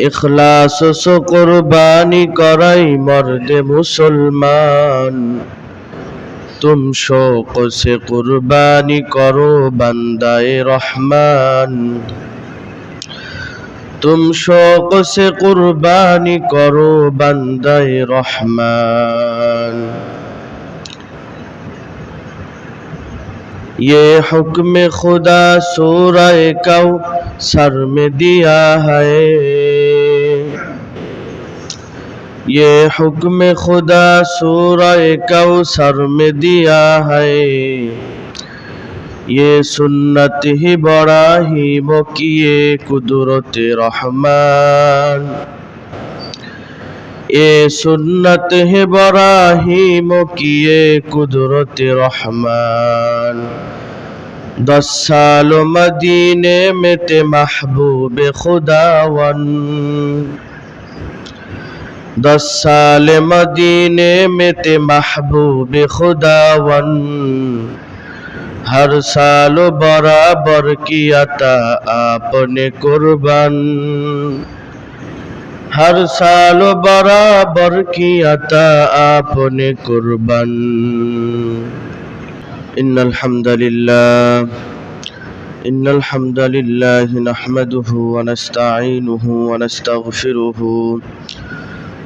ইখলাস সো কুরবানি করাই মর্দে মুসলমান তুম শোক সে কুরবানি করো বান্দায়ে রহমান तुम शौक से कुर्बानी करो बंदे रहमान ये हुक्म खुदा सूरह कौ सर में दिया है یہ حکم خدا سورہ کوثر میں دیا ہے۔ یہ سنت ہی بڑا ہی مکیے قدرت رحمان۔ یہ سنت ہی بڑا ہی مکیے قدرت رحمان۔ دس سال مدینے میں تے محبوب خداون दस साल मदीने में ते महबूब खुदावन हर साल बराबर किया था आपने कुर्बान हर साल बराबर किया था आपने कुर्बान इन अल्हम्दुलिल्लाह इन अल्हम्दुलिल्लाह नहमदुहु व नस्ताईनुहु व नस्तगफिरुहु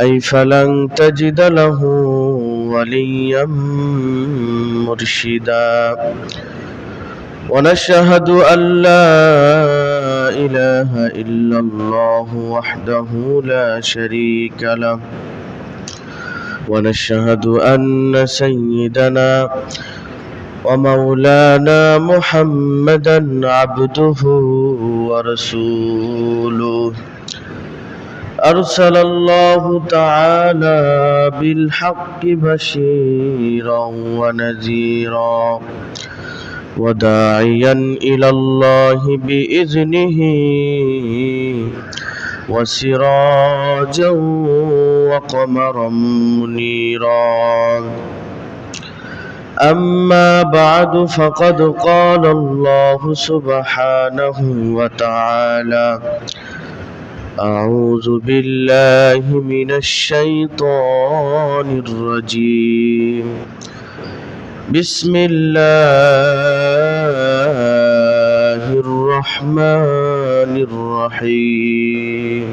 أي فلن تجد له وليا مرشدا. ونشهد أن لا إله إلا الله وحده لا شريك له. ونشهد أن سيدنا ومولانا محمدا عبده ورسوله. أرسل الله تعالى بالحق بشيرا ونذيرا وداعيا إلى الله بإذنه وسراجا وقمرا منيرا أما بعد فقد قال الله سبحانه وتعالى أعوذ بالله من الشيطان الرجيم. بسم الله الرحمن الرحيم.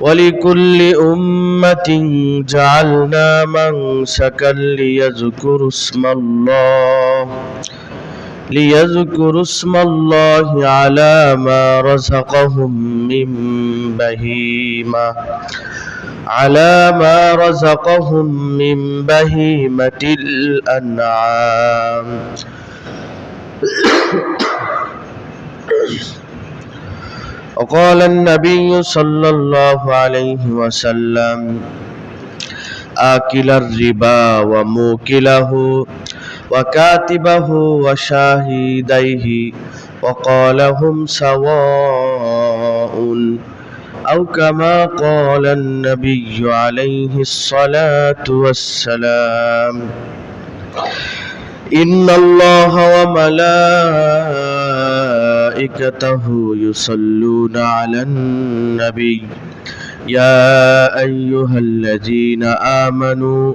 ولكل أمة جعلنا منسكا ليذكروا اسم الله. ليذكروا اسم الله على ما رزقهم من بهيمة على ما رزقهم من بهيمة الأنعام وقال النبي صلى الله عليه وسلم آكل الربا وموكله وكاتبه وشاهديه وقال هم سواء أو كما قال النبي عليه الصلاة والسلام. إن الله وملائكته يصلون على النبي. يا أيها الذين آمنوا